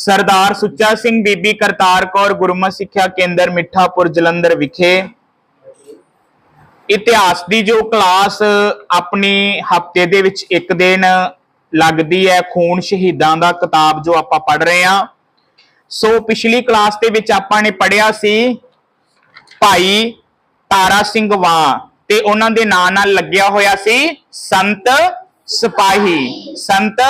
ਸਰਦਾਰ ਸੁੱਚਾ ਸਿੰਘ ਬੀਬੀ ਕਰਤਾਰ ਕੌਰ ਗੁਰਮਤਿ ਸਿੱਖਿਆ ਕੇਂਦਰ ਮਿੱਠਾਪੁਰ ਜਲੰਧਰ ਵਿਖੇ। ਇਤਿਹਾਸ ਦੀ ਜੋ ਕਲਾਸ ਆਪਣੀ ਹਫ਼ਤੇ ਦੇ ਵਿੱਚ ਇੱਕ ਦਿਨ ਲੱਗਦੀ ਹੈ, ਖੂਨ ਸ਼ਹੀਦਾਂ ਦਾ ਕਿਤਾਬ ਜੋ ਆਪਾਂ ਪੜ੍ਹ ਰਹੇ ਹਾਂ। ਸੋ ਪਿਛਲੀ ਕਲਾਸ ਦੇ ਵਿੱਚ ਆਪਾਂ ਨੇ ਪੜ੍ਹਿਆ ਸੀ, ਭਾਈ ਤਾਰਾ ਸਿੰਘ ਵਾਂ ਤੇ ਉਹਨਾਂ ਦੇ ਨਾਂ ਨਾਲ ਲੱਗਿਆ ਹੋਇਆ ਸੀ, ਸੰਤ ਸਿਪਾਹੀ। ਸੰਤ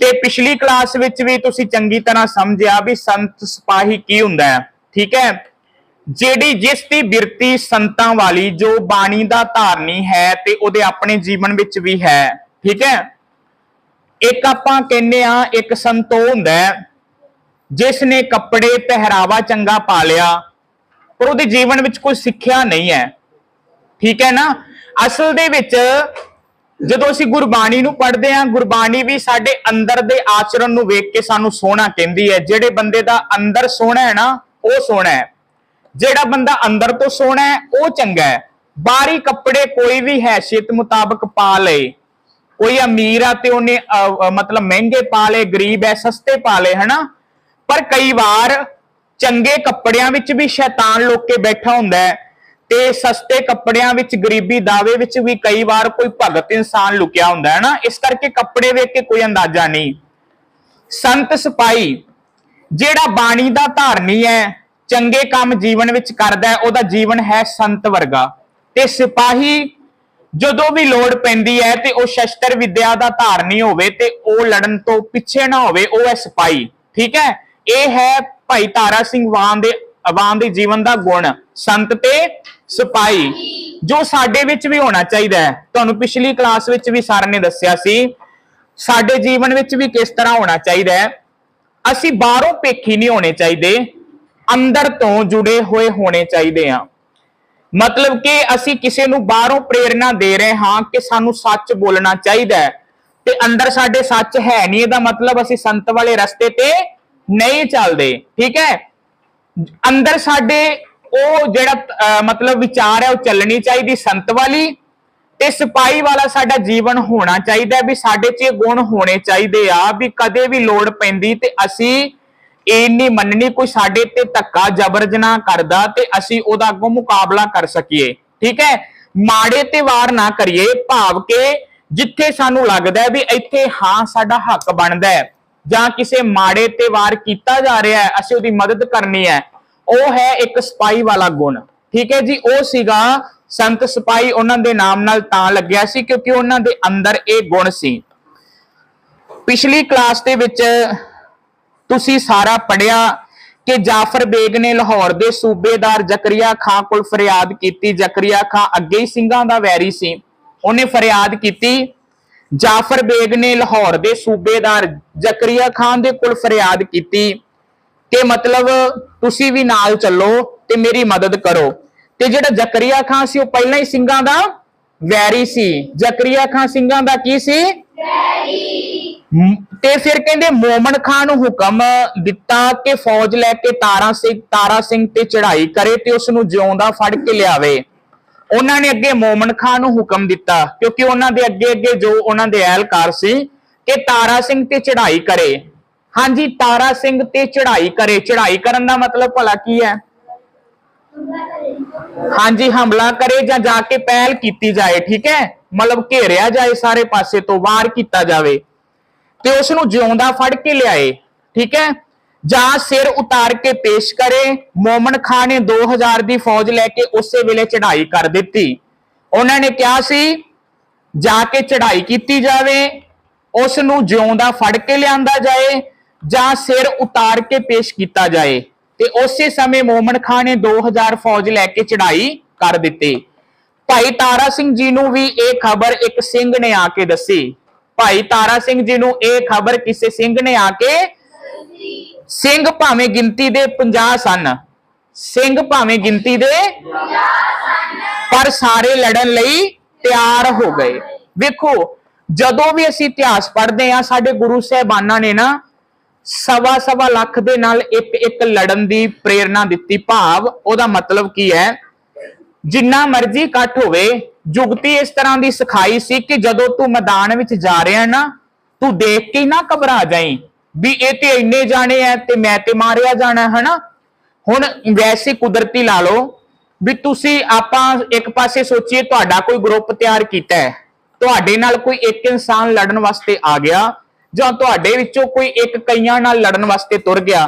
ਤੇ ਪਿਛਲੀ ਕਲਾਸ ਵਿੱਚ ਵੀ ਤੁਸੀਂ ਚੰਗੀ ਤਰ੍ਹਾਂ ਸਮਝਿਆ ਵੀ ਸੰਤ ਸਿਪਾਹੀ ਕੀ ਹੁੰਦਾ ਹੈ, ਠੀਕ ਹੈ? ਜਿਹੜੀ ਜਿਸ ਦੀ ਬਿਰਤੀ ਸੰਤਾਂ ਵਾਲੀ, ਜੋ ਬਾਣੀ ਦਾ ਧਾਰਨੀ ਹੈ ਤੇ ਉਹਦੇ ਆਪਣੇ ਜੀਵਨ ਵਿੱਚ ਵੀ ਹੈ, ਠੀਕ ਹੈ? ਇੱਕ ਆਪਾਂ ਕਹਿੰਦੇ ਆ ਇੱਕ ਸੰਤੋ ਹੁੰਦਾ ਹੈ, ਜਿਸ ਨੇ ਕੱਪੜੇ ਪਹਿਰਾਵਾ ਚੰਗਾ ਪਾ ਲਿਆ, ਪਰ ਉਹਦੇ ਜੀਵਨ ਵਿੱਚ ਕੋਈ ਸਿੱਖਿਆ ਨਹੀਂ ਹੈ, ਠੀਕ ਹੈ ਨਾ? ਅਸਲ ਦੇ ਵਿੱਚ ਜਦੋਂ ਅਸੀਂ ਗੁਰਬਾਣੀ ਨੂੰ ਪੜ੍ਹਦੇ ਹਾਂ, ਗੁਰਬਾਣੀ ਵੀ ਸਾਡੇ ਅੰਦਰ ਦੇ ਆਚਰਣ ਨੂੰ ਵੇਖ ਕੇ ਸਾਨੂੰ ਸੋਹਣਾ ਕਹਿੰਦੀ ਹੈ। ਜਿਹੜੇ ਬੰਦੇ ਦਾ ਅੰਦਰ ਸੋਹਣਾ ਹੈ ਨਾ, ਉਹ ਸੋਹਣਾ ਹੈ। ਜਿਹੜਾ ਬੰਦਾ ਅੰਦਰ ਤੋਂ ਸੋਹਣਾ ਹੈ, ਉਹ ਚੰਗਾ ਹੈ। ਬਾਹਰੀ ਕੱਪੜੇ ਕੋਈ ਵੀ ਹੈਸੀਅਤ ਮੁਤਾਬਕ ਪਾ ਲਏ। ਕੋਈ ਅਮੀਰ ਆ ਤੇ ਉਹਨੇ ਮਤਲਬ ਮਹਿੰਗੇ ਪਾ ਲਏ, ਗਰੀਬ ਹੈ, ਸਸਤੇ ਪਾ ਲਏ, ਹਨਾ? ਪਰ ਕਈ ਵਾਰ ਚੰਗੇ ਕੱਪੜਿਆਂ ਵਿੱਚ ਵੀ ਸ਼ੈਤਾਨ ਲੁੱਕ ਬੈਠਾ ਹੁੰਦਾ ਹੈ। ਤੇ ਸਸਤੇ ਕੱਪੜਿਆਂ ਵਿੱਚ, ਗਰੀਬੀ ਦਾਵੇ ਵਿੱਚ ਵੀ ਕਈ ਵਾਰ ਕੋਈ ਭਗਤ ਇਨਸਾਨ ਲੁਕਿਆ ਹੁੰਦਾ ਹੈ ਨਾ, ਇਸ ਕਰਕੇ ਕੱਪੜੇ ਵੇਖ ਕੇ ਕੋਈ ਅੰਦਾਜ਼ਾ ਨਹੀਂ। ਸੰਤ ਸਿਪਾਹੀ, ਜਿਹੜਾ ਬਾਣੀ ਦਾ ਧਾਰਨੀ ਹੈ, ਚੰਗੇ ਕੰਮ ਜੀਵਨ ਵਿੱਚ ਕਰਦਾ ਹੈ, ਉਹਦਾ ਜੀਵਨ ਹੈ ਸੰਤ ਵਰਗਾ। ਤੇ ਸਿਪਾਹੀ, ਜਦੋਂ ਵੀ ਲੋੜ ਪੈਂਦੀ ਹੈ ਤੇ ਉਹ ਸ਼ਸਤਰ ਵਿਦਿਆ ਦਾ ਧਾਰਨੀ ਹੋਵੇ ਤੇ ਉਹ ਲੜਨ ਤੋਂ ਪਿੱਛੇ ਨਾ ਹੋਵੇ, ਉਹ ਹੈ ਸਿਪਾਹੀ, ਠੀਕ ਹੈ? ਇਹ ਹੈ ਭਾਈ ਤਾਰਾ ਸਿੰਘ ਵਾਨ ਦੇ ਵਾਨ ਦੇ ਜੀਵਨ ਦਾ ਗੁਣ। ਸੰਤ ਤੇ ਸਿਪਾਹੀ ਜੋ ਸਾਡੇ ਵਿੱਚ ਵੀ ਹੋਣਾ ਚਾਹੀਦਾ ਹੈ। ਤੁਹਾਨੂੰ ਪਿਛਲੀ ਕਲਾਸ ਵਿੱਚ ਵੀ ਸਰ ਨੇ ਦੱਸਿਆ ਸੀ, ਸਾਡੇ ਜੀਵਨ ਵਿੱਚ ਵੀ ਕਿਸ ਤਰ੍ਹਾਂ ਹੋਣਾ ਚਾਹੀਦਾ ਹੈ। ਅਸੀਂ ਬਾਹਰੋਂ ਪੇਖੀ ਨਹੀਂ ਹੋਣੇ ਚਾਹੀਦੇ, ਅੰਦਰ ਤੋਂ ਜੁੜੇ ਹੋਏ ਹੋਣੇ ਚਾਹੀਦੇ ਆ ਮਤਲਬ ਕਿ ਅਸੀਂ ਕਿਸੇ ਨੂੰ ਬਾਹਰੋਂ ਪ੍ਰੇਰਣਾ ਦੇ ਰਹੇ ਹਾਂ ਕਿ ਸਾਨੂੰ ਸੱਚ ਬੋਲਣਾ ਚਾਹੀਦਾ ਹੈ। ਤੇ ਅੰਦਰ ਸਾਡੇ ਸੱਚ ਹੈ ਨਹੀਂ, ਇਹਦਾ ਮਤਲਬ ਅਸੀਂ ਸੰਤ ਵਾਲੇ ਰਸਤੇ ਤੇ ਨਹੀਂ ਚੱਲਦੇ, ਠੀਕ ਹੈ? ਅੰਦਰ ਸਾਡੇ ਉਹ ਜਿਹੜਾ ਅਹ, ਮਤਲਬ ਵਿਚਾਰ ਹੈ ਉਹ ਚੱਲਣੀ ਚਾਹੀਦੀ ਸੰਤ ਵਾਲੀ ਤੇ ਸਿਪਾਹੀ ਵਾਲਾ ਸਾਡਾ ਜੀਵਨ ਹੋਣਾ ਚਾਹੀਦਾ ਵੀ ਸਾਡੇ 'ਚ ਇਹ ਗੁਣ ਹੋਣੇ ਚਾਹੀਦੇ ਆ ਵੀ ਕਦੇ ਵੀ ਲੋੜ ਪੈਂਦੀ ਤੇ ਅਸੀਂ ਇਹ ਨਹੀਂ ਮੰਨਣੀ ਕੋਈ ਸਾਡੇ ਤੇ ਧੱਕਾ ਜ਼ਬਰ ਜਨਾ ਕਰਦਾ ਤੇ ਅਸੀਂ ਉਹਦਾ ਅੱਗੋਂ ਮੁਕਾਬਲਾ ਕਰ ਸਕੀਏ। ਠੀਕ ਹੈ? ਮਾੜੇ ਤੇ ਵਾਰ ਨਾ ਕਰੀਏ ਭਾਵ ਕਿ ਜਿੱਥੇ ਸਾਨੂੰ ਲੱਗਦਾ ਵੀ ਇੱਥੇ ਹਾਂ ਸਾਡਾ ਹੱਕ ਬਣਦਾ ਹੈ ਜਾਂ ਕਿਸੇ ਮਾੜੇ ਤੇ ਵਾਰ ਕੀਤਾ ਜਾ ਰਿਹਾ ਹੈ ਅਸੀਂ ਉਹਦੀ ਮਦਦ ਕਰਨੀ ਹੈ। ਉਹ ਹੈ ਇੱਕ ਸਪਾਈ ਵਾਲਾ ਗੁਣ। ਠੀਕ ਹੈ ਜੀ, ਉਹ ਸੀਗਾ ਸੰਤ ਸਪਾਈ, ਉਹਨਾਂ ਦੇ ਨਾਮ ਨਾਲ ਤਾਂ ਲੱਗਿਆ ਸੀ ਕਿਉਂਕਿ ਉਹਨਾਂ ਦੇ ਅੰਦਰ ਇਹ ਗੁਣ ਸੀ। ਪਿਛਲੀ ਕਲਾਸ ਦੇ ਵਿੱਚ ਤੁਸੀਂ ਸਾਰਾ ਪੜਿਆ ਕਿ ਜਾਫਰ ਬੇਗ ਨੇ ਲਾਹੌਰ ਦੇ ਸੂਬੇਦਾਰ ਜ਼ਕਰੀਆ ਖਾਂ ਕੋਲ ਫਰਿਆਦ ਕੀਤੀ। ਜ਼ਕਰੀਆ ਖਾਂ ਅੱਗੇ ਹੀ ਸਿੰਘਾਂ ਦਾ ਵੈਰੀ ਸੀ। ਉਹਨੇ ਫਰਿਆਦ ਕੀਤੀ। ਜਾਫਰ ਬੇਗ ਨੇ ਲਾਹੌਰ ਦੇ ਸੂਬੇਦਾਰ ਜ਼ਕਰੀਆ ਖਾਨ ਦੇ ਕੋਲ ਫਰਿਆਦ ਕੀਤੀ। ਕਿ ਮਤਲਬ ਤੁਸੀਂ ਵੀ ਨਾਲ ਚੱਲੋ ਤੇ ਮੇਰੀ ਮਦਦ ਕਰੋ। ਤੇ ਜਿਹੜਾ ਜ਼ਕਰੀਆ ਖਾਨ ਸੀ, ਉਹ ਪਹਿਲਾਂ ਹੀ ਸਿੰਘਾਂ ਦਾ ਵੈਰੀ ਸੀ। ਜ਼ਕਰੀਆ ਖਾਨ ਸਿੰਘਾਂ ਦਾ ਕੀ ਸੀ? ਮ- ਤੇ ਫਿਰ ਕਹਿੰਦੇ ਮੋਮਨ ਖਾਨ ਨੂੰ ਹੁਕਮ ਦਿੱਤਾ ਕਿ ਫੌਜ ਲੈ ਕੇ ਤਾਰਾ ਸਿੰਘ ਤਾਰਾ ਸਿੰਘ ਤੇ ਚੜ੍ਹਾਈ ਕਰੇ ਤੇ ਉਸ ਨੂੰ ਜਿਉਂਦਾ ਫੜ ਕੇ ਲਿਆਵੇ। ਉਹਨਾਂ ਨੇ ਅੱਗੇ ਮੋਮਨ ਖਾਨ ਨੂੰ ਹੁਕਮ ਦਿੱਤਾ, ਕਿਉਂਕਿ ਉਹਨਾਂ ਦੇ ਅੱਗੇ ਅੱਗੇ ਜੋ ਉਹਨਾਂ ਦੇ ਐਲਕਾਰ ਸੀ, ਕਿ ਤਾਰਾ ਸਿੰਘ ਤੇ ਚੜ੍ਹਾਈ ਕਰੇ। ਹਾਂਜੀ, ਤਾਰਾ ਸਿੰਘ ਤੇ ਚੜ੍ਹਾਈ ਕਰੇ। ਚੜ੍ਹਾਈ ਕਰਨ ਦਾ ਮਤਲਬ ਭਲਾ ਕੀ ਹੈ? ਹਾਂਜੀ, ਹਮਲਾ ਕਰੇ ਜਾਂ ਜਾ ਕੇ ਪਹਿਲ ਕੀਤੀ ਜਾਏ, ਠੀਕ ਹੈ? ਮਤਲਬ ਘੇਰਿਆ ਜਾਏ ਸਾਰੇ ਪਾਸੇ ਤੋਂ, ਵਾਰ ਕੀਤਾ ਜਾਵੇ। ਤੇ ਉਸ ਨੂੰ ਜਿਉਂਦਾ ਫੜ ਕੇ ਲਿਆਏ, ਠੀਕ ਹੈ? ਜਾਂ ਸਿਰ ਉਤਾਰ ਕੇ ਪੇਸ਼ ਕਰੇ। ਮੋਮਨ ਖਾਨ ਨੇ 2000 ਦੀ ਫੌਜ ਲੈ ਕੇ ਉਸੇ ਵੇਲੇ ਚੜ੍ਹਾਈ ਕਰ ਦਿੱਤੀ। ਉਹਨਾਂ ਨੇ ਕਿਹਾ ਸੀ, ਜਾ ਕੇ ਚੜ੍ਹਾਈ ਕੀਤੀ ਜਾਵੇ ਉਸ ਨੂੰ ਜਿਉਂਦਾ ਫੜ ਕੇ ਲਿਆਂਦਾ ਜਾਏ। ਜਾਂ ਸਿਰ ਉਤਾਰ ਕੇ ਪੇਸ਼ ਕੀਤਾ ਜਾਏ। ਤੇ ਉਸੇ ਸਮੇਂ ਮੋਮਨ ਖਾਨ ਨੇ 2000 ਫੌਜ ਲੈ ਕੇ ਚੜਾਈ ਕਰ ਦਿੱਤੀ। ਭਾਈ ਤਾਰਾ ਸਿੰਘ ਜੀ ਨੂੰ ਵੀ ਇਹ ਖਬਰ ਇੱਕ ਸਿੰਘ ਨੇ ਆ ਕੇ ਦੱਸੀ। ਭਾਈ ਤਾਰਾ ਸਿੰਘ ਜੀ ਨੂੰ ਇਹ ਖਬਰ ਕਿਸੇ ਸਿੰਘ ਨੇ ਆ ਕੇ ਸਿੰਘ ਭਾਵੇਂ ਗਿਣਤੀ ਦੇ 50 ਸਨ। ਸਿੰਘ ਭਾਵੇਂ ਗਿਣਤੀ ਦੇ ਪਰ ਸਾਰੇ ਲੜਨ ਲਈ ਤਿਆਰ ਹੋ ਗਏ। ਵੇਖੋ, ਜਦੋਂ ਵੀ ਅਸੀਂ ਇਤਿਹਾਸ ਪੜ੍ਹਦੇ ਆ ਸਾਡੇ ਗੁਰੂ ਸਾਹਿਬਾਨਾਂ ਨੇ ਨਾ ਸਵਾ ਸਵਾ ਲੱਖ ਦੇ ਨਾਲ ਇੱਕ ਇੱਕ ਲੜਨ ਦੀ ਪ੍ਰੇਰਣਾ ਦਿੱਤੀ ਭਾਵ, ਉਹਦਾ ਮਤਲਬ ਕੀ ਹੈ? ਜਿੰਨਾ ਮਰਜ਼ੀ ਇਕੱਠ ਹੋਵੇ, ਜੁਗਤੀ ਇਸ ਤਰ੍ਹਾਂ ਦੀ ਸਿਖਾਈ ਸੀ ਕਿ ਜਦੋਂ ਤੂੰ ਮੈਦਾਨ ਵਿੱਚ ਜਾ ਰਿਹਾ ਨਾ, ਤੂੰ ਦੇਖ ਕੇ ਨਾ ਘਬਰਾ ਜਾਈਂ ਵੀ ਇਹ ਤੇ ਇੰਨੇ ਜਾਣੇ ਐ ਤੇ ਮੈਂ ਤੇ ਮਾਰਿਆ ਜਾਣਾ ਹੈ ਹਨਾ? ਹੁਣ ਵੈਸੇ ਕੁਦਰਤੀ ਲਾ ਲਓ ਵੀ ਤੁਸੀਂ ਆਪਾਂ ਇੱਕ ਪਾਸੇ ਸੋਚੀਏ ਤੁਹਾਡਾ ਕੋਈ ਗਰੁੱਪ ਤਿਆਰ ਕੀਤਾ ਹੈ, ਤੁਹਾਡੇ ਨਾਲ ਕੋਈ ਇੱਕ ਇਨਸਾਨ ਲੜਨ ਵਾਸਤੇ ਆ ਗਿਆ ਜਾਂ ਤੁਹਾਡੇ ਵਿੱਚੋਂ ਕੋਈ ਇੱਕ ਕਈਆਂ ਨਾਲ ਲੜਨ ਵਾਸਤੇ ਤੁਰ ਗਿਆ,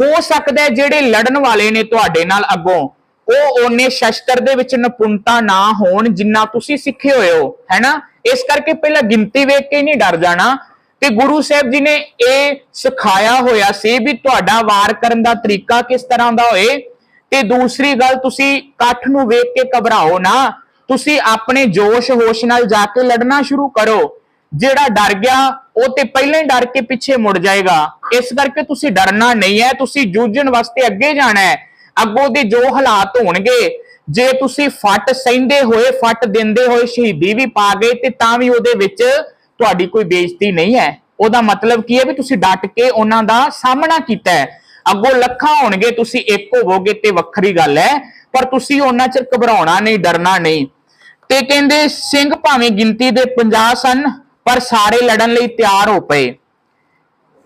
ਹੋ ਸਕਦਾ ਜਿਹੜੇ ਲੜਨ ਵਾਲੇ ਨੇ ਤੁਹਾਡੇ ਨਾਲ ਅੱਗੋਂ, ਉਹ ਉਹਨੇ ਸ਼ਸਤਰ ਦੇ ਵਿੱਚ ਨਿਪੁੰਨਤਾ ਨਾ ਹੋਣ ਜਿੰਨਾ ਤੁਸੀਂ ਸਿੱਖੇ ਹੋਏ ਹੋ, ਹੈਨਾ? ਇਸ ਕਰਕੇ ਪਹਿਲਾਂ ਗਿਣਤੀ ਵੇਖ ਕੇ ਨਹੀਂ ਡਰ ਜਾਣਾ। ਤੇ ਗੁਰੂ ਸਾਹਿਬ ਜੀ ਨੇ ਇਹ ਸਿਖਾਇਆ ਹੋਇਆ ਸੀ ਵੀ ਤੁਹਾਡਾ ਵਾਰ ਕਰਨ ਦਾ ਤਰੀਕਾ ਕਿਸ ਤਰ੍ਹਾਂ ਦਾ ਹੋਏ। ਤੇ ਦੂਸਰੀ ਗੱਲ, ਤੁਸੀਂ ਇਕੱਠ ਨੂੰ ਵੇਖ ਕੇ ਘਬਰਾਓ ਨਾ। ਤੁਸੀਂ ਆਪਣੇ ਜੋਸ਼ ਹੋਸ਼ ਨਾਲ ਜਾ ਕੇ ਲੜਨਾ ਸ਼ੁਰੂ ਕਰੋ। ਜਿਹੜਾ ਡਰ ਗਿਆ, ਉਹ ਤੇ ਪਹਿਲਾਂ ਹੀ ਡਰ ਕੇ ਪਿੱਛੇ ਮੁੜ ਜਾਏਗਾ। ਇਸ ਕਰਕੇ ਤੁਸੀਂ ਡਰਨਾ ਨਹੀਂ ਹੈ, ਤੁਸੀਂ ਜੂਝਣ ਵਾਸਤੇ ਅੱਗੇ ਜਾਣਾ ਹੈ। ਅੱਗੋਂ ਦੇ ਜੋ ਹਾਲਾਤ ਹੋਣਗੇ, ਜੇ ਤੁਸੀਂ ਫੱਟ ਸਹਿੰਦੇ ਹੋਏ, ਫੱਟ ਦਿੰਦੇ ਹੋਏ ਸ਼ਹੀਦੀ ਵੀ ਪਾ ਗਏ, ਤੇ ਤਾਂ ਵੀ ਉਹਦੇ ਵਿੱਚ ਤੁਹਾਡੀ ਕੋਈ ਬੇਇੱਜ਼ਤੀ ਨਹੀਂ ਹੈ। ਉਹਦਾ ਮਤਲਬ ਕੀ ਹੈ ਵੀ ਤੁਸੀਂ ਡਟ ਕੇ ਉਹਨਾਂ ਦਾ ਸਾਹਮਣਾ ਕੀਤਾ ਹੈ। ਅੱਗੋਂ ਲੱਖਾਂ ਹੋਣਗੇ, ਤੁਸੀਂ ਇੱਕ ਹੋਵੋਗੇ ਤੇ ਵੱਖਰੀ ਗੱਲ ਹੈ, ਪਰ ਤੁਸੀਂ ਉਹਨਾਂ ਚ ਘਬਰਾਉਣਾ ਨਹੀਂ, ਡਰਨਾ ਨਹੀਂ। ਤੇ ਕਹਿੰਦੇ, ਸਿੰਘ ਭਾਵੇਂ ਗਿਣਤੀ ਦੇ 50 ਸਨ ਪਰ ਸਾਰੇ ਲੜਨ ਲਈ ਤਿਆਰ ਹੋ ਪਏ।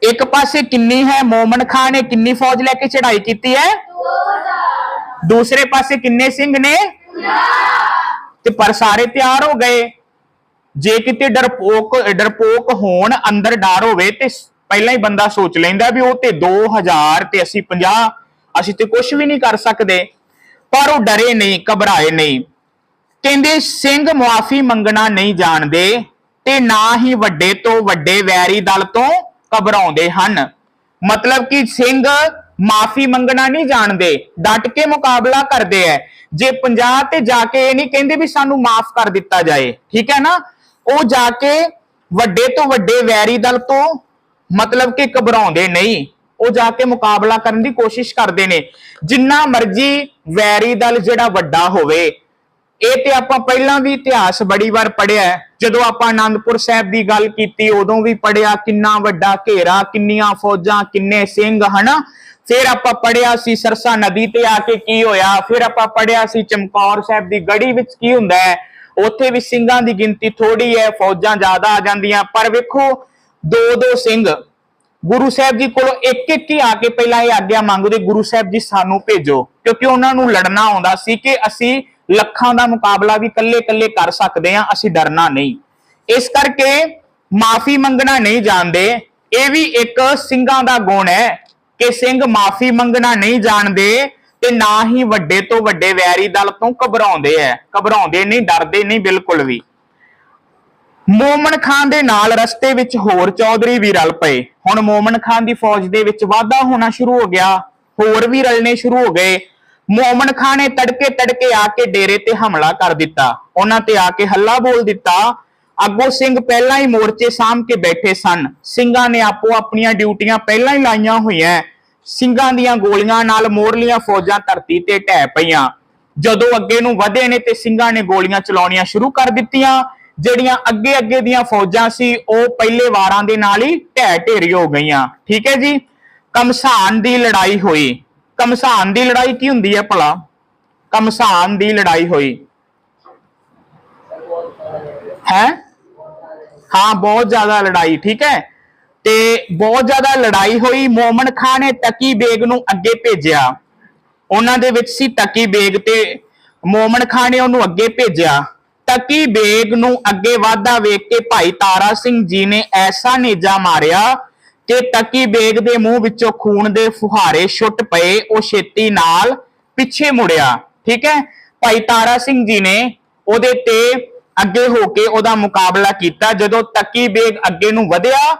ਇੱਕ ਪਾਸੇ ਕਿੰਨੀ ਹੈ ਮੋਮਨ ਖਾਨ ਨੇ ਕਿੰਨੀ ਫੌਜ ਲੈ ਕੇ ਚੜ੍ਹਾਈ ਕੀਤੀ ਹੈ? ਦੂਸਰੇ ਪਾਸੇ ਕਿੰਨੇ ਸਿੰਘ ਨੇ? ਤੇ ਪਰ ਸਾਰੇ ਤਿਆਰ ਹੋ ਗਏ। ਜੇ ਕਿਤੇ ਡਰਪੋਕ ਡਰਪੋਕ ਹੋਣ, ਅੰਦਰ ਡਰ ਹੋਵੇ ਤੇ ਪਹਿਲਾਂ ਹੀ ਬੰਦਾ ਸੋਚ ਲੈਂਦਾ ਵੀ ਉਹ ਤੇ 2000 ਤੇ ਅਸੀਂ 50 ਅਸੀਂ ਤੇ ਕੁਝ ਵੀ ਨਹੀਂ ਕਰ ਸਕਦੇ। ਪਰ ਉਹ ਡਰੇ ਨਹੀਂ, ਘਬਰਾਏ ਨਹੀਂ। ਕਹਿੰਦੇ, ਸਿੰਘ ਮੁਆਫੀ ਮੰਗਣਾ ਨਹੀਂ ਜਾਣਦੇ। ਤੇ ਨਾ ਹੀ ਵੱਡੇ ਤੋਂ ਵੱਡੇ ਵੈਰੀ ਦਲ ਤੋਂ ਘਬਰਾਉਂਦੇ ਹਨ। ਮਤਲਬ ਕਿ ਸਿੰਘ ਮਾਫੀ ਮੰਗਣਾ ਨਹੀਂ ਜਾਣਦੇ, ਡਟ ਕੇ ਮੁਕਾਬਲਾ ਕਰਦੇ ਐ। ਜੇ 50 ਤੇ ਜਾ ਕੇ ਇਹ ਨਹੀਂ ਕਹਿੰਦੇ ਵੀ ਸਾਨੂੰ ਮਾਫ ਕਰ ਦਿੱਤਾ ਜਾਏ, ਠੀਕ ਹੈ ਨਾ? ਉਹ ਜਾ ਕੇ ਵੱਡੇ ਤੋਂ ਵੱਡੇ ਵੈਰੀ ਦਲ ਤੋਂ ਮਤਲਬ ਕਿ ਘਬਰਾਉਂਦੇ ਨਹੀਂ, ਉਹ ਜਾ ਕੇ ਮੁਕਾਬਲਾ ਕਰਨ ਦੀ ਕੋਸ਼ਿਸ਼ ਕਰਦੇ ਨੇ। ਜਿੰਨਾ ਮਰਜ਼ੀ ਵੈਰੀ ਦਲ ਜਿਹੜਾ ਵੱਡਾ ਹੋਵੇ ਇਹ ਤੇ ਆਪਾਂ ਪਹਿਲਾਂ ਵੀ ਇਤਿਹਾਸ ਬੜੀ ਵਾਰ ਪੜਿਆ ਹੈ। ਜਦੋਂ ਆਪਾਂ ਆਨੰਦਪੁਰ ਸਾਹਿਬ ਦੀ ਗੱਲ ਕੀਤੀ, ਉਦੋਂ ਵੀ ਪੜਿਆ ਕਿੰਨਾ ਵੱਡਾ ਘੇਰਾ, ਕਿੰਨੀਆਂ ਫੌਜਾਂ, ਕਿੰਨੇ ਸਿੰਘ, ਹਨਾ? ਫਿਰ ਆਪਾਂ ਪੜਿਆ ਸੀ ਸਰਸਾ ਨਦੀ ਤੇ ਆ ਕੇ ਕੀ ਹੋਇਆ? ਫਿਰ ਆਪਾਂ ਪੜਿਆ ਸੀ ਚਮਕੌਰ ਸਾਹਿਬ ਦੀ ਗੜੀ ਵਿੱਚ ਕੀ ਹੁੰਦਾ ਹੈ? ਉੱਥੇ ਵੀ ਸਿੰਘਾਂ ਦੀ ਗਿਣਤੀ ਥੋੜੀ ਹੈ, ਫੌਜਾਂ ਜ਼ਿਆਦਾ ਆ ਜਾਂਦੀਆਂ। ਪਰ ਵੇਖੋ ਦੋ ਦੋ ਸਿੰਘ। ਗੁਰੂ ਸਾਹਿਬ ਜੀ ਕੋਲੋਂ ਇੱਕ ਇੱਕ ਹੀ ਆ ਕੇ ਪਹਿਲਾਂ ਇਹ ਆਗਿਆ ਮੰਗਦੇ, ਗੁਰੂ ਸਾਹਿਬ ਜੀ ਸਾਨੂੰ ਭੇਜੋ। ਕਿਉਂਕਿ ਉਹਨਾਂ ਨੂੰ ਲੜਨਾ ਆਉਂਦਾ ਸੀ ਕਿ ਅਸੀਂ ਲੱਖਾਂ ਦਾ ਮੁਕਾਬਲਾ ਵੀ ਕੱਲੇ-ਕੱਲੇ ਕਰ ਸਕਦੇ ਹਾਂ, ਅਸੀਂ ਡਰਨਾ ਨਹੀਂ। ਇਸ ਕਰਕੇ ਮਾਫੀ ਮੰਗਣਾ ਨਹੀਂ ਜਾਣਦੇ। ਇਹ ਵੀ ਇੱਕ ਸਿੰਘਾਂ ਦਾ ਗੁਣ ਹੈ ਕਿ ਸਿੰਘ ਮਾਫੀ ਮੰਗਣਾ ਨਹੀਂ ਜਾਣਦੇ ਤੇ ਨਾ ਹੀ ਵੱਡੇ ਤੋਂ ਵੱਡੇ ਵੈਰੀ ਦਲ ਤੋਂ ਘਬਰਾਉਂਦੇ ਐ ਘਬਰਾਉਂਦੇ ਨਹੀਂ, ਡਰਦੇ ਨਹੀਂ ਬਿਲਕੁਲ ਵੀ। ਮੋਮਨ ਖਾਨ ਦੇ ਨਾਲ ਰਸਤੇ ਵਿੱਚ ਹੋਰ ਚੌਧਰੀ ਵੀ ਰਲ ਪਏ। ਹੁਣ ਮੋਮਨ ਖਾਨ ਦੀ ਫੌਜ ਦੇ ਵਿੱਚ ਵਾਧਾ ਹੋਣਾ ਸ਼ੁਰੂ ਹੋ ਗਿਆ। ਹੋਰ ਵੀ ਰਲਣੇ ਸ਼ੁਰੂ ਹੋ ਗਏ। ਮੋਮਨ ਖਾਂ ਨੇ ਤੜਕੇ ਤੜਕੇ ਆ ਕੇ ਡੇਰੇ ਤੇ ਹਮਲਾ ਕਰ ਦਿੱਤਾ। ਉਹਨਾਂ ਤੇ ਆ ਕੇ ਹੱਲਾ ਬੋਲ ਦਿੱਤਾ। ਅੱਗੋ ਸਿੰਘ ਪਹਿਲਾਂ ਹੀ ਮੋਰਚੇ ਸਾਹਮ ਕੇ ਬੈਠੇ ਸਨ। ਸਿੰਘਾਂ ਨੇ ਆਪੋ ਆਪਣੀਆਂ ਡਿਊਟੀਆਂ ਪਹਿਲਾਂ ਹੀ ਲਾਈਆਂ ਹੋਈਆਂ। ਸਿੰਘਾਂ ਦੀਆਂ ਗੋਲੀਆਂ ਨਾਲ ਮੋਰਲੀਆਂ ਫੌਜਾਂ ਧਰਤੀ ਤੇ ਢਹਿ ਪਈਆਂ। ਜਦੋਂ ਅੱਗੇ ਨੂੰ ਵਧੇ ਨੇ ਤੇ ਸਿੰਘਾਂ ਨੇ ਗੋਲੀਆਂ ਚਲਾਉਣੀਆਂ ਸ਼ੁਰੂ ਕਰ ਦਿੱਤੀਆਂ। ਜਿਹੜੀਆਂ ਅੱਗੇ ਅੱਗੇ ਦੀਆਂ ਫੌਜਾਂ ਸੀ, ਉਹ ਪਹਿਲੇ ਵਾਰਾਂ ਦੇ ਨਾਲ ਹੀ ਢਹਿ ਢੇਰੀ ਹੋ ਗਈਆਂ। ਠੀਕ ਹੈ ਜੀ? ਕਮਸਾਨ ਦੀ ਲੜਾਈ ਹੋਈ। ਕਮਸਾਨ ਦੀ ਲੜਾਈ ਕੀ ਹੁੰਦੀ ਹੈ ਭਲਾ? ਕਮਸਾਨ ਦੀ ਲੜਾਈ ਹੋਈ। ਹੈ? ਹਾਂ, ਬਹੁਤ ਜ਼ਿਆਦਾ ਲੜਾਈ, ਠੀਕ ਹੈ? ਤੇ ਬਹੁਤ ਜ਼ਿਆਦਾ ਲੜਾਈ ਹੋਈ, ਮੋਮਨ ਖਾਨ ਨੇ ਤਕੀ ਬੇਗ ਨੂੰ ਅੱਗੇ ਭੇਜਿਆ। ਉਹਨਾਂ ਦੇ ਵਿੱਚ ਸੀ ਤਕੀ ਬੇਗ ਤੇ ਮੋਮਨ ਖਾਨ ਨੇ ਉਹਨੂੰ ਅੱਗੇ ਭੇਜਿਆ। ਤਕੀ ਬੇਗ ਨੂੰ ਅੱਗੇ ਵਾਧਾ ਵੇਖ ਕੇ ਭਾਈ ਤਾਰਾ ਸਿੰਘ ਜੀ ਨੇ ਐਸਾ ਨੇਜਾ ਮਾਰਿਆ ਕਿ ਤੱਕੀ ਬੇਗ ਦੇ ਮੂੰਹ ਵਿੱਚੋਂ ਖੂਨ ਦੇ ਫੁਹਾਰੇ ਛੁੱਟ ਪਏ, ਉਹ ਛੇਤੀ ਨਾਲ ਪਿੱਛੇ ਮੁੜਿਆ। ਠੀਕ ਹੈ? ਭਾਈ ਤਾਰਾ ਸਿੰਘ ਜੀ ਨੇ ਉਹਦੇ ਤੇ ਅੱਗੇ ਹੋ ਕੇ ਉਹਦਾ ਮੁਕਾਬਲਾ ਕੀਤਾ। ਜਦੋਂ ਤੱਕੀ ਬੇਗ ਅੱਗੇ ਨੂੰ ਵਧਿਆ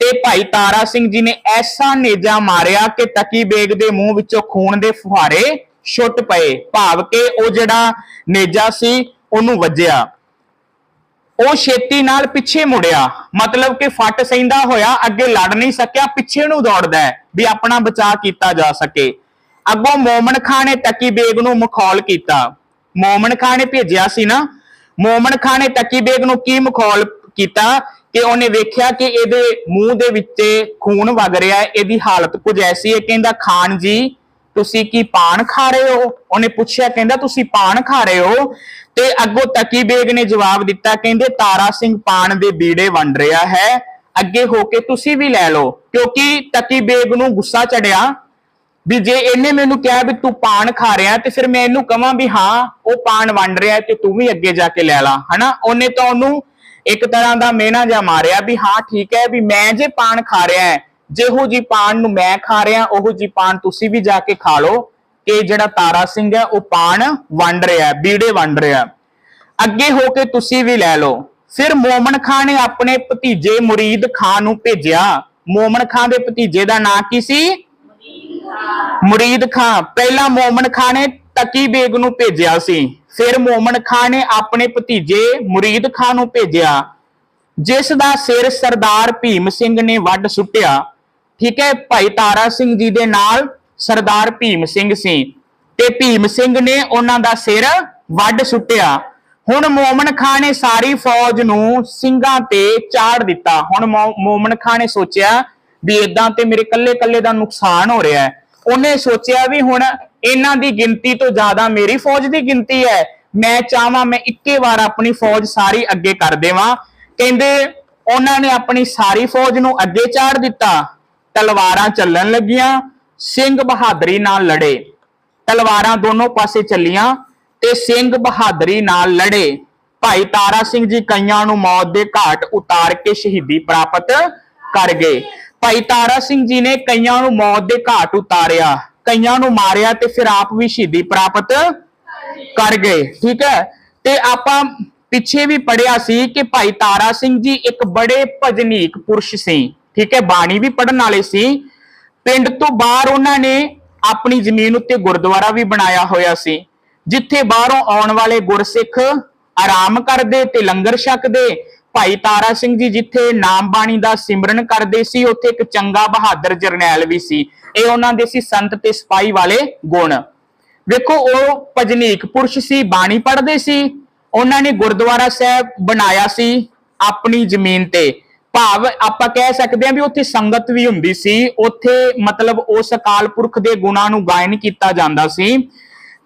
ਤੇ ਭਾਈ ਤਾਰਾ ਸਿੰਘ ਜੀ ਨੇ ਐਸਾ ਨੇਜਾ ਮਾਰਿਆ ਕਿ ਤੱਕੀ ਬੇਗ ਦੇ ਮੂੰਹ ਵਿੱਚੋਂ ਖੂਨ ਦੇ ਫੁਹਾਰੇ ਛੁੱਟ ਪਏ। ਭਾਵ ਕਿ ਉਹ ਜਿਹੜਾ ਨੇਜਾ ਸੀ, ਉਹਨੂੰ ਵੱਜਿਆ। ਉਹ ਛੇਤੀ ਨਾਲ ਪਿੱਛੇ ਮੁੜਿਆ। ਮਤਲਬ ਕਿ ਫੱਟ ਸੈਂਦਾ ਹੋਇਆ, ਅੱਗੇ ਲੜ ਨਹੀਂ ਸਕਿਆ, ਪਿੱਛੇ ਨੂੰ ਦੌੜਦਾ ਹੈ ਵੀ ਆਪਣਾ ਬਚਾਅ ਕੀਤਾ ਜਾ ਸਕੇ। ਅੱਗੋਂ ਮੋਮਨ ਖਾਨ ਨੇ ਤਕੀ ਬੇਗ ਨੂੰ ਮਖੌਲ ਕੀਤਾ। ਮੋਮਨ ਖਾਨ ਨੇ ਭੇਜਿਆ ਸੀ ਨਾ? ਮੋਮਨ ਖਾਨ ਨੇ ਤਕੀ ਬੇਗ ਨੂੰ ਕੀ ਮਖੌਲ ਕੀਤਾ? ਕਿ ਉਹਨੇ ਵੇਖਿਆ ਕਿ ਇਹਦੇ ਮੂੰਹ ਦੇ ਵਿੱਚ ਖੂਨ ਵਗ ਰਿਹਾ ਹੈ, ਇਹਦੀ ਹਾਲਤ ਕੁਝ ਐਸੀ ਹੈ, ਕਹਿੰਦਾ, ਖਾਨ ਜੀ, ਤੁਸੀਂ ਕੀ ਪਾਨ ਖਾ ਰਹੇ ਹੋ? ਉਹਨੇ ਪੁੱਛਿਆ, ਕਹਿੰਦਾ, ਤੁਸੀਂ ਪਾਨ ਖਾ ਰਹੇ ਹੋ? ਤੇ ਅੱਗੋਂ ਤਕੀ ਬੇਗ ਨੇ ਜਵਾਬ ਦਿੱਤਾ, ਕਹਿੰਦੇ, ਤਾਰਾ ਸਿੰਘ ਪਾਣ ਦੇ ਬੀੜੇ ਵੰਡ ਰਿਹਾ ਹੈ, ਅੱਗੇ ਹੋ ਕੇ ਤੁਸੀਂ ਵੀ ਲੈ ਲਓ, ਕਿਉਂਕਿ ਤਕੀ ਬੇਗ ਨੂੰ ਗੁੱਸਾ ਚੜਿਆ ਵੀ ਜੇ ਇਹਨੇ ਮੈਨੂੰ ਕਿਹਾ ਵੀ ਤੂੰ ਪਾਣ ਖਾ ਰਿਹਾ ਤੇ ਫਿਰ ਮੈਂ ਇਹਨੂੰ ਕਹਾਂ ਵੀ ਹਾਂ, ਉਹ ਪਾਣ ਵੰਡ ਰਿਹਾ ਤੇ ਤੂੰ ਵੀ ਅੱਗੇ ਜਾ ਕੇ ਲੈ ਲਾ, ਹਨਾ? ਉਹਨੇ ਤਾਂ ਉਹਨੂੰ ਇੱਕ ਤਰ੍ਹਾਂ ਦਾ ਮੇਨਾ ਜਾ ਮਾਰਿਆ ਵੀ ਹਾਂ, ਠੀਕ ਹੈ, ਵੀ ਮੈਂ ਜੇ ਪਾਣ ਖਾ ਰਿਹਾ ਹੈ ਜਿਹੋ ਜੀ ਪਾਣ ਨੂੰ ਮੈਂ ਖਾ ਰਿਹਾ, ਉਹੋ ਜੀ ਪਾਣ ਤੁਸੀਂ ਵੀ ਜਾ ਕੇ ਖਾ ਲਓ। ਕਿ ਜਿਹੜਾ ਤਾਰਾ ਸਿੰਘ ਹੈ, ਉਹ ਪਾਨ ਵੰਡ ਰਿਹਾ ਹੈ, ਬੀੜੇ ਵੰਡ ਰਿਹਾ ਹੈ। ਅੱਗੇ ਹੋ ਕੇ ਤੁਸੀਂ ਵੀ ਲੈ ਲਓ। ਫਿਰ ਮੋਮਨ ਖਾਨ ਨੇ ਆਪਣੇ ਭਤੀਜੇ ਮੁਰੀਦ ਖਾਨ ਨੂੰ ਭੇਜਿਆ। ਮੋਮਨ ਖਾਨ ਦੇ ਭਤੀਜੇ ਦਾ ਨਾਂ ਕੀ ਸੀ? ਮੁਰੀਦ ਖਾਨ ਪਹਿਲਾਂ ਮੋਮਨ ਖਾਨ ਨੇ ਤਕੀ ਬੇਗ ਨੂੰ ਭੇਜਿਆ ਸੀ। ਫਿਰ ਮੋਮਨ ਖਾਨ ਨੇ ਆਪਣੇ ਭਤੀਜੇ ਮੁਰੀਦ ਖਾਨ ਨੂੰ ਭੇਜਿਆ। ਜਿਸ ਦਾ ਸਿਰ ਸਰਦਾਰ ਭੀਮ ਸਿੰਘ ਨੇ ਵੱਢ ਸੁੱਟਿਆ। ਠੀਕ ਹੈ, ਭਾਈ ਤਾਰਾ ਸਿੰਘ ਜੀ ਦੇ ਨਾਲ ਸਰਦਾਰ ਭੀਮ ਸਿੰਘ ਸੀ। ਤੇ ਭੀਮ ਸਿੰਘ ਨੇ ਉਹਨਾਂ ਦਾ ਸਿਰ ਵੱਢ ਸੁੱਟਿਆ। ਹੁਣ ਮੋਮਨ ਖਾਨ ਨੇ ਸਾਰੀ ਫੌਜ ਨੂੰ ਸਿੰਘਾਂ ਤੇ ਚਾੜ ਦਿੱਤਾ। ਹੁਣ ਮੋਮਨ ਖਾਨ ਨੇ ਸੋਚਿਆ ਵੀ ਇਦਾਂ ਤੇ ਮੇਰੇ ਕੱਲੇ ਕੱਲੇ ਦਾ ਨੁਕਸਾਨ ਹੋ ਰਿਹਾ ਹੈ। ਉਹਨੇ ਸੋਚਿਆ ਵੀ ਹੁਣ ਇਹਨਾਂ ਦੀ ਗਿਣਤੀ ਤੋਂ ਜ਼ਿਆਦਾ ਮੇਰੀ ਫੌਜ ਦੀ ਗਿਣਤੀ ਹੈ। ਮੈਂ ਚਾਹਾਂ ਮੈਂ ਇੱਕੇ ਵਾਰ ਆਪਣੀ ਫੌਜ ਸਾਰੀ ਅੱਗੇ ਕਰ ਦੇਵਾਂ। ਕਹਿੰਦੇ ਉਹਨਾਂ ਨੇ ਆਪਣੀ ਸਾਰੀ ਫੌਜ ਨੂੰ ਅੱਗੇ ਚਾੜ ਦਿੱਤਾ। ਤਲਵਾਰਾਂ ਚੱਲਣ ਲੱਗੀਆਂ। ਸਿੰਘ ਬਹਾਦਰੀ ਨਾਲ ਲੜੇ। ਤਲਵਾਰਾਂ ਦੋਨੋਂ ਪਾਸੇ ਚੱਲੀਆਂ ਤੇ ਸਿੰਘ ਬਹਾਦਰੀ ਨਾਲ ਲੜੇ। ਭਾਈ ਤਾਰਾ ਸਿੰਘ ਜੀ ਕਈਆਂ ਨੂੰ ਮੌਤ ਦੇ ਘਾਟ ਉਤਾਰ ਕੇ ਸ਼ਹੀਦੀ ਪ੍ਰਾਪਤ ਕਰ ਗਏ। ਭਾਈ ਤਾਰਾ ਸਿੰਘ ਜੀ ਨੇ ਕਈਆਂ ਨੂੰ ਮੌਤ ਦੇ ਘਾਟ ਉਤਾਰਿਆ। ਕਈਆਂ ਨੂੰ ਮਾਰਿਆ ਤੇ ਫਿਰ ਆਪ ਵੀ ਸ਼ਹੀਦੀ ਪ੍ਰਾਪਤ ਕਰ ਗਏ। ਠੀਕ ਹੈ? ਤੇ ਆਪਾਂ ਪਿੱਛੇ ਵੀ ਪੜਿਆ ਸੀ ਕਿ ਭਾਈ ਤਾਰਾ ਸਿੰਘ ਜੀ ਇੱਕ ਬੜੇ ਭਜਨੀਕ ਪੁਰਸ਼ ਸੀ। ਠੀਕ ਹੈ? ਬਾਣੀ ਵੀ ਪੜਨ ਵਾਲੇ ਸੀ। ਪਿੰਡ ਤੋਂ ਬਾਹਰ ਉਹਨਾਂ ਨੇ ਆਪਣੀ ਜ਼ਮੀਨ ਉੱਤੇ ਗੁਰਦੁਆਰਾ ਵੀ ਬਣਾਇਆ ਹੋਇਆ ਸੀ, ਜਿੱਥੇ ਬਾਹਰੋਂ ਆਉਣ ਵਾਲੇ ਗੁਰਸਿੱਖ ਆਰਾਮ ਕਰਦੇ ਤੇ ਲੰਗਰ ਛਕਦੇ। ਭਾਈ ਤਾਰਾ ਸਿੰਘ ਜੀ ਜਿੱਥੇ ਨਾਮ ਬਾਣੀ ਦਾ ਸਿਮਰਨ ਕਰਦੇ ਸੀ, ਉੱਥੇ ਇੱਕ ਚੰਗਾ ਬਹਾਦਰ ਜਰਨੈਲ ਵੀ ਸੀ। ਇਹ ਉਹਨਾਂ ਦੇ ਸੀ ਸੰਤ ਤੇ ਸਿਪਾਹੀ ਵਾਲੇ ਗੁਣ। ਵੇਖੋ, ਉਹ ਭਜਨੀਕ ਪੁਰਸ਼ ਸੀ, ਬਾਣੀ ਪੜ੍ਹਦੇ ਸੀ। ਉਹਨਾਂ ਨੇ ਗੁਰਦੁਆਰਾ ਸਾਹਿਬ ਬਣਾਇਆ ਸੀ ਆਪਣੀ ਜ਼ਮੀਨ ਤੇ। ਭਾਵ ਆਪਾਂ ਕਹਿ ਸਕਦੇ ਹਾਂ ਵੀ ਉੱਥੇ ਸੰਗਤ ਵੀ ਹੁੰਦੀ ਸੀ, ਉੱਥੇ ਮਤਲਬ ਉਸ ਅਕਾਲ ਪੁਰਖ ਦੇ ਗੁਣਾਂ ਨੂੰ ਗਾਇਨ ਕੀਤਾ ਜਾਂਦਾ ਸੀ।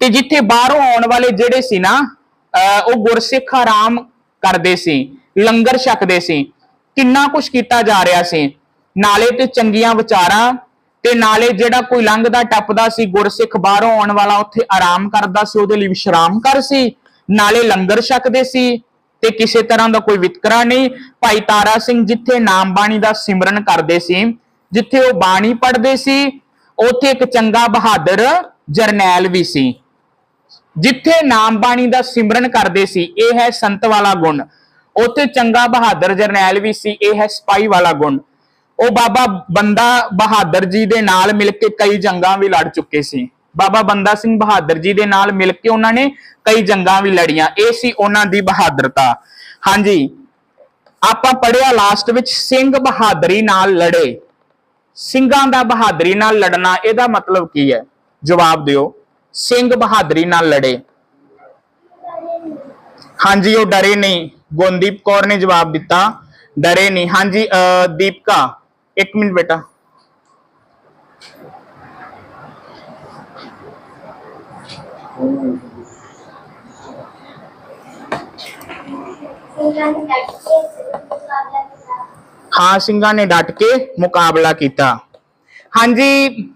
ਤੇ ਜਿੱਥੇ ਬਾਹਰੋਂ ਆਉਣ ਵਾਲੇ ਜਿਹੜੇ ਸੀ ਨਾ, ਅਹ ਉਹ ਗੁਰਸਿੱਖ ਆਰਾਮ ਕਰਦੇ ਸੀ, ਲੰਗਰ ਛਕਦੇ ਸੀ, ਕਿੰਨਾ ਕੁਝ ਕੀਤਾ ਜਾ ਰਿਹਾ ਸੀ। ਨਾਲੇ ਤੇ ਚੰਗੀਆਂ ਵਿਚਾਰਾਂ, ਤੇ ਨਾਲੇ ਜਿਹੜਾ ਕੋਈ ਲੰਘਦਾ ਟੱਪਦਾ ਸੀ, ਗੁਰਸਿੱਖ ਬਾਹਰੋਂ ਆਉਣ ਵਾਲਾ ਉੱਥੇ ਆਰਾਮ ਕਰਦਾ ਸੀ, ਉਹਦੇ ਲਈ ਵਿਸ਼ਰਾਮ ਕਰ ਸੀ। ਨਾਲੇ ਲੰਗਰ ਛਕਦੇ ਸੀ ਤੇ ਕਿਸੇ ਤਰ੍ਹਾਂ ਦਾ ਕੋਈ ਵਿਤਕਰਾ ਨਹੀਂ। ਭਾਈ ਤਾਰਾ ਸਿੰਘ ਜਿੱਥੇ ਨਾਮ ਬਾਣੀ ਦਾ ਸਿਮਰਨ ਕਰਦੇ ਸੀ, ਜਿੱਥੇ ਉਹ ਬਾਣੀ ਪੜ੍ਹਦੇ ਸੀ, ਉੱਥੇ ਇੱਕ ਚੰਗਾ ਬਹਾਦਰ ਜਰਨੈਲ ਵੀ ਸੀ। ਜਿੱਥੇ ਨਾਮ ਬਾਣੀ ਦਾ ਸਿਮਰਨ ਕਰਦੇ ਸੀ, ਇਹ ਹੈ ਸੰਤ ਵਾਲਾ ਗੁਣ। ਉੱਥੇ ਚੰਗਾ ਬਹਾਦਰ ਜਰਨੈਲ ਵੀ ਸੀ, ਇਹ ਹੈ ਸਿਪਾਹੀ ਵਾਲਾ ਗੁਣ। ਉਹ ਬਾਬਾ ਬੰਦਾ ਬਹਾਦਰ ਜੀ ਦੇ ਨਾਲ ਮਿਲ ਕੇ ਕਈ ਜੰਗਾਂ ਵੀ ਲੜ ਚੁੱਕੇ ਸੀ। ਬਾਬਾ ਬੰਦਾ ਸਿੰਘ ਬਹਾਦਰ ਜੀ ਦੇ ਨਾਲ ਮਿਲ ਕੇ ਉਹਨਾਂ ਨੇ ਕਈ ਜੰਗਾਂ ਵੀ ਲੜੀਆਂ। ਇਹ ਸੀ ਉਹਨਾਂ ਦੀ ਬਹਾਦਰਤਾ। ਹਾਂਜੀ ਆਪਾਂ ਪੜਿਆ ਲਾਸਟ ਵਿੱਚ ਸਿੰਘ ਬਹਾਦਰੀ ਨਾਲ ਲੜੇ। ਸਿੰਘਾਂ ਦਾ ਬਹਾਦਰੀ ਨਾਲ ਲੜਨਾ ਇਹਦਾ ਮਤਲਬ ਕੀ ਹੈ? ਜਵਾਬ ਦਿਓ। ਸਿੰਘ ਬਹਾਦਰੀ ਨਾਲ ਲੜੇ। ਹਾਂਜੀ ਉਹ ਡਰੇ ਨਹੀਂ। ਗੁਰਦੀਪ ਕੌਰ ਨੇ ਜਵਾਬ ਦਿੱਤਾ ਡਰੇ ਨਹੀਂ। ਹਾਂਜੀ ਅਹ, ਦੀਪਕਾ ਇੱਕ ਮਿੰਟ ਬੇਟਾ। ਹਾਂ, ਸਿੰਘਾਂ ਨੇ ਡਟ ਕੇ ਮੁਕਾਬਲਾ ਕੀਤਾ। ਹਾਂਜੀ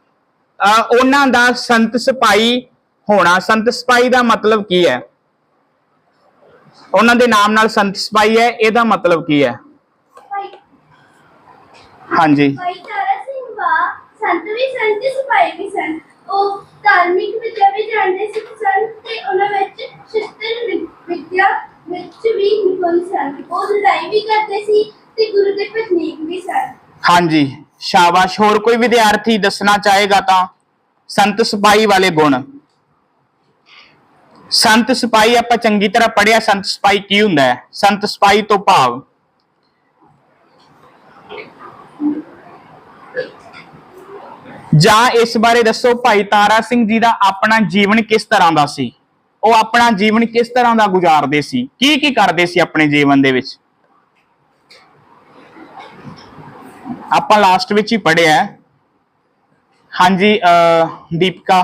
ਉਹਨਾਂ ਦਾ ਸੰਤ ਸਿਪਾਹੀ ਹੋਣਾ, ਸੰਤ ਸਿਪਾਹੀ ਦਾ ਮਤਲਬ ਕੀ ਹੈ? ਉਹਨਾਂ ਦੇ ਨਾਮ ਨਾਲ ਸੰਤ ਸਿਪਾਹੀ ਹੈ, ਇਹਦਾ ਮਤਲਬ ਕੀ ਹੈ? ਹਾਂਜੀ। ਭਾਈ ਤਾਰਾ ਸਿੰਘ ਵਾ, ਸੰਤ ਵੀ ਸਨ ਤੇ ਵੀ ਸਨ ਉਹ ਧਾਰਮਿਕ ਵਿਦਿਆ ਵੀ ਜਾਣਦੇ ਸੀ ਸਨ ਤੇ ਉਹਨਾਂ ਵਿੱਚ ਸ਼ਸਤਰ ਵਿਦਿਆ ਵਿੱਚ ਵੀ ਨਿਪੁੰਨ ਸਨ। ਉਹ ਲੜਾਈ ਵੀ ਕਰਦੇ ਸੀ ਤੇ ਗੁਰੂ ਦੇ ਭਜਨੀਕ ਵੀ ਸਨ। ਹਾਂਜੀ, ਸ਼ਾਬਾਸ਼। ਹੋਰ ਕੋਈ ਵਿਦਿਆਰਥੀ ਦੱਸਣਾ ਚਾਹੇਗਾ ਤਾਂ? ਸੰਤ ਸਿਪਾਹੀ ਵਾਲੇ ਗੁਣ। ਸੰਤ ਸਿਪਾਹੀ ਆਪਾਂ ਚੰਗੀ ਤਰ੍ਹਾਂ ਪੜਿਆ ਸੰਤ ਸਿਪਾਹੀ ਕੀ ਹੁੰਦਾ ਹੈ? ਸੰਤ ਸਿਪਾਹੀ ਤੋਂ ਭਾਵ। ਜਾਂ ਇਸ ਬਾਰੇ ਦੱਸੋ ਭਾਈ ਤਾਰਾ ਸਿੰਘ ਜੀ ਦਾ ਆਪਣਾ ਜੀਵਨ ਕਿਸ ਤਰ੍ਹਾਂ ਦਾ ਸੀ? ਉਹ ਆਪਣਾ ਜੀਵਨ ਕਿਸ ਤਰ੍ਹਾਂ ਦਾ ਗੁਜ਼ਾਰਦੇ ਸੀ? ਕੀ ਕੀ ਕਰਦੇ ਸੀ ਆਪਣੇ ਜੀਵਨ ਦੇ ਵਿੱਚ? ਆਪਾਂ ਲਾਸਟ ਵਿੱਚ ਹੀ ਪੜਿਆ ਹਾਂਜੀ ਅਹ, ਦੀਪਕਾ।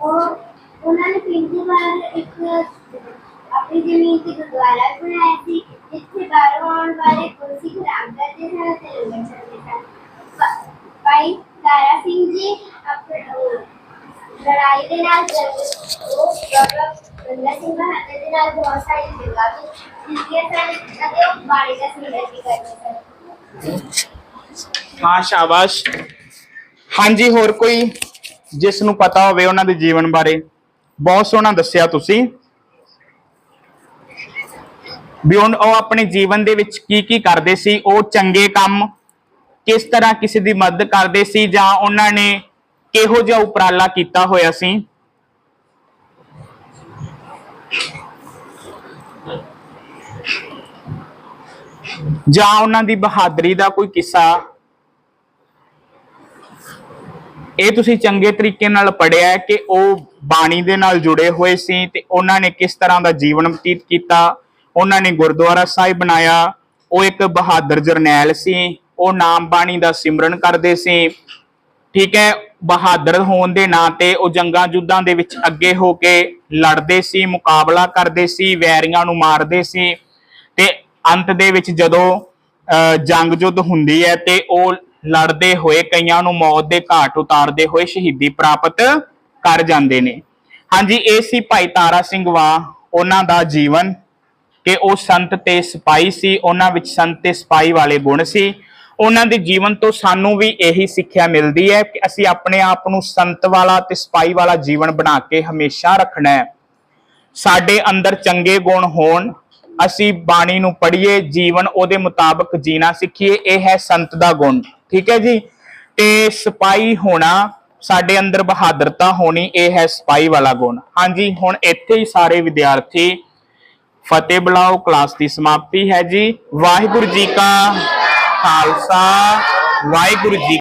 ਉਹਨਾਂ ਨੇ ਪਿੰਡ ਵਾਰ ਇੱਕ ਆਪਣੀ ਜ਼ਮੀਨ ਤੇ ਗੁਰਦੁਆਰਾ ਬਣਾਇਆ ਸੀ ਇੱਥੇ ਬਾਹਰੋਂ ਆਉਣ ਵਾਲੇ ਕੁਰਸੀ ਖਰਾਬ ਕਰਦੇ ਸਨ ਤੇ ਲੰਗਰ ਭਾਈ ਤਾਰਾ ਸਿੰਘ ਜੀ ਲੜਾਈ ਦੇ ਨਾਲ ਉਹ ਬੰਦਾ ਸਿੰਘ ਬਹਾਦਰ ਦੇ ਨਾਲ ਬਹੁਤ ਸਾਰੀ ਜੰਗਾਂ ਵੀ ਜਿੱਤੀਆਂ ਸਨ ਅਤੇ ਉਹ ਬਾਣੀ ਦਾ ਸੰਘਰਸ਼ ਵੀ ਕਰਦੇ ਸਨ ਹਾਂ, ਸ਼ਾਬਾਸ਼। ਹਾਂਜੀ, ਹੋਰ ਕੋਈ ਜਿਸ ਨੂੰ ਪਤਾ ਹੋਵੇ ਉਹਨਾਂ ਦੇ ਜੀਵਨ ਬਾਰੇ? ਬਹੁਤ ਸੋਹਣਾ ਦੱਸਿਆ ਤੁਸੀਂ। ਵੀ ਉਹ ਉਹ ਆਪਣੇ ਜੀਵਨ ਦੇ ਵਿੱਚ ਕੀ ਕੀ ਕਰਦੇ ਸੀ? ਉਹ ਚੰਗੇ ਕੰਮ ਕਿਸ ਤਰ੍ਹਾਂ ਕਿਸੇ ਦੀ ਮਦਦ ਕਰਦੇ ਸੀ ਜਾਂ ਉਹਨਾਂ ਨੇ ਕਿਹੋ ਜਿਹਾ ਉਪਰਾਲਾ ਕੀਤਾ ਹੋਇਆ ਸੀ? ਜਾਂ ਉਹਨਾਂ ਦੀ ਬਹਾਦਰੀ ਦਾ ਕੋਈ ਕਿੱਸਾ? ਇਹ ਤੁਸੀਂ ਚੰਗੇ ਤਰੀਕੇ ਨਾਲ ਪੜਿਆ ਹੈ ਕਿ ਉਹ ਬਾਣੀ ਦੇ ਨਾਲ ਜੁੜੇ ਹੋਏ ਸੀ ਤੇ ਉਹਨਾਂ ਨੇ ਕਿਸ ਤਰ੍ਹਾਂ ਦਾ ਜੀਵਨ ਬਤੀਤ ਕੀਤਾ? ਉਹਨਾਂ ਨੇ ਗੁਰਦੁਆਰਾ ਸਾਹਿਬ ਬਣਾਇਆ, ਉਹ ਇੱਕ ਬਹਾਦਰ ਜਰਨੈਲ ਸੀ। ਉਹ ਨਾਮ ਬਾਣੀ ਦਾ ਸਿਮਰਨ ਕਰਦੇ ਸੀ। ਠੀਕ ਹੈ ਬਹਾਦਰ ਹੋਣ ਦੇ ਨਾਂ ਤੇ ਉਹ ਜੰਗਾਂ ਜੁੱਦਾਂ ਦੇ ਵਿੱਚ ਅੱਗੇ ਹੋ ਕੇ ਲੜਦੇ ਸੀ ਮੁਕਾਬਲਾ ਕਰਦੇ ਸੀ ਵੈਰੀਆਂ ਨੂੰ ਮਾਰਦੇ ਸੀ ਤੇ ਅੰਤ ਦੇ ਵਿੱਚ ਜਦੋਂ ਅਹ, ਜੰਗ ਜੁੱਧ ਹੁੰਦੀ ਹੈ ਤੇ ਉਹ ਲੜਦੇ ਹੋਏ ਕਈਆਂ ਨੂੰ ਮੌਤ ਦੇ ਘਾਟ ਉਤਾਰਦੇ ਹੋਏ ਸ਼ਹੀਦੀ ਪ੍ਰਾਪਤ ਕਰ ਜਾਂਦੇ ਨੇ। ਹਾਂਜੀ ਇਹ ਸੀ ਭਾਈ ਤਾਰਾ ਸਿੰਘ ਵਾਹ ਉਹਨਾਂ ਦਾ ਜੀਵਨ। ਕਿ ਉਹ ਸੰਤ ਤੇ ਸਿਪਾਹੀ ਸੀ ਉਹਨਾਂ ਵਿੱਚ ਸੰਤ ਤੇ ਸਿਪਾਹੀ ਵਾਲੇ ਗੁਣ ਸੀ। ਉਹਨਾਂ ਦੇ ਜੀਵਨ ਤੋਂ ਸਾਨੂੰ ਵੀ ਇਹੀ ਸਿੱਖਿਆ ਮਿਲਦੀ ਹੈ ਕਿ ਅਸੀਂ ਆਪਣੇ ਆਪ ਨੂੰ ਸੰਤ ਵਾਲਾ ਤੇ ਸਿਪਾਹੀ ਵਾਲਾ ਜੀਵਨ ਬਣਾ ਕੇ ਹਮੇਸ਼ਾ ਰੱਖਣਾ ਹੈ। ਸਾਡੇ ਅੰਦਰ ਚੰਗੇ ਗੁਣ ਹੋਣ, ਅਸੀਂ ਬਾਣੀ ਨੂੰ ਪੜ੍ਹੀਏ, ਜੀਵਨ ਉਹਦੇ ਮੁਤਾਬਕ ਜੀਣਾ ਸਿੱਖੀਏ, ਇਹ ਹੈ ਸੰਤ ਦਾ ਗੁਣ। ਠੀਕ ਹੈ ਜੀ? ਤੇ ਸਿਪਾਹੀ ਹੋਣਾ, ਸਾਡੇ ਅੰਦਰ ਬਹਾਦਰਤਾ ਹੋਣੀ, ਇਹ ਹੈ ਸਿਪਾਹੀ ਵਾਲਾ ਗੁਣ। ਹਾਂਜੀ, ਹੁਣ ਇੱਥੇ ਹੀ ਸਾਰੇ ਵਿਦਿਆਰਥੀ ਫਤਿਹ ਬੁਲਾਓ, ਕਲਾਸ ਦੀ ਸਮਾਪਤੀ ਹੈ ਜੀ। ਵਾਹਿਗੁਰੂ ਜੀ ਕਾ ਖਾਲਸਾ ਵਾਹਿਗੁਰੂ ਜੀ